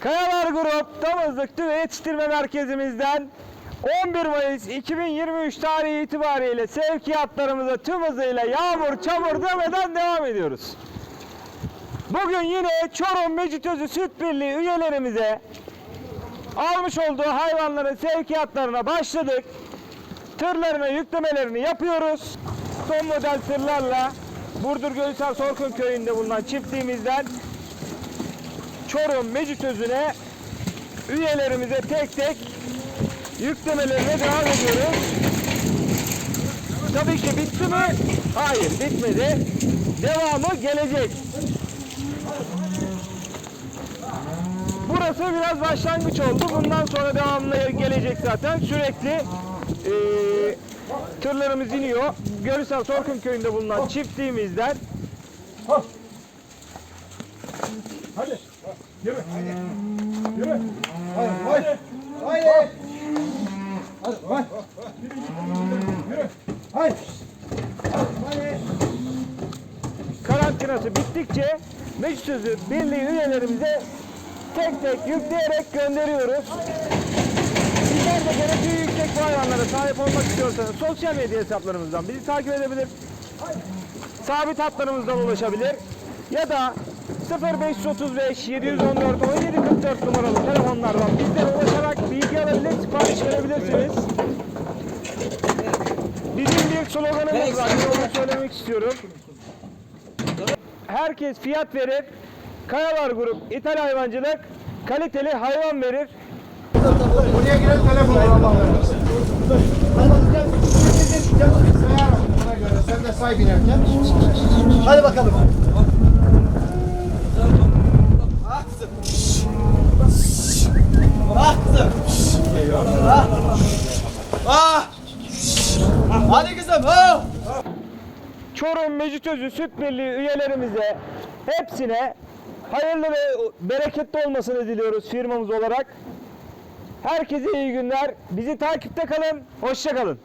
Kayalar Grup Damızlık Tüve Yetiştirme Merkezimizden 11 Mayıs 2023 tarihi itibariyle sevkiyatlarımıza tüm hızıyla yağmur çamur demeden devam ediyoruz. Bugün yine Çorum Mecitözü Süt Birliği üyelerimize almış olduğu hayvanların sevkiyatlarına başladık. Tırlarına yüklemelerini yapıyoruz. Son model tırlarla Burdur Gölhisar Sorkun köyünde bulunan çiftliğimizden Çorum Mecitözü'ne üyelerimize tek tek yüklemelerine devam ediyoruz. Tabii ki bitti mi? Hayır bitmedi. Devamı gelecek. Burası biraz başlangıç oldu. Bundan sonra devamlı gelecek zaten. Sürekli eee tırlarımız iniyor. Gölhisar Sorkun köyünde bulunan çiftliğimizden Hadi. Yürü. Yürü. Hayır. Hayır. Hayır. Hadi. Yürü. Hayır. Hayır. karantinası bittikçe Meclis Sözü Birliği üyelerimize tek tek yükleyerek gönderiyoruz. Sizler de genetiği yüksek bu hayvanlara sahip olmak istiyorsanız sosyal medya hesaplarımızdan bizi takip edebilir. Sabit hatlarımızdan ulaşabilir. Ya da 0535 714 1744 numaralı telefonlardan bizlere ulaşarak bilgi alabilir, sipariş verebilirsiniz. Bizim bir sloganımız var. Onu söylemek istiyorum. Herkes fiyat verir. Kayalar Grup İthal Hayvancılık kaliteli hayvan verir. Buraya giren telefon sen de say binerken. Hadi bakalım. Ah kızım. Ah kızım. Ah. Hadi kızım. Ah. Çorum Mecitözü Süt Birliği üyelerimize hepsine hayırlı ve bereketli olmasını diliyoruz firmamız olarak. Herkese iyi günler. Bizi takipte kalın. Hoşça kalın.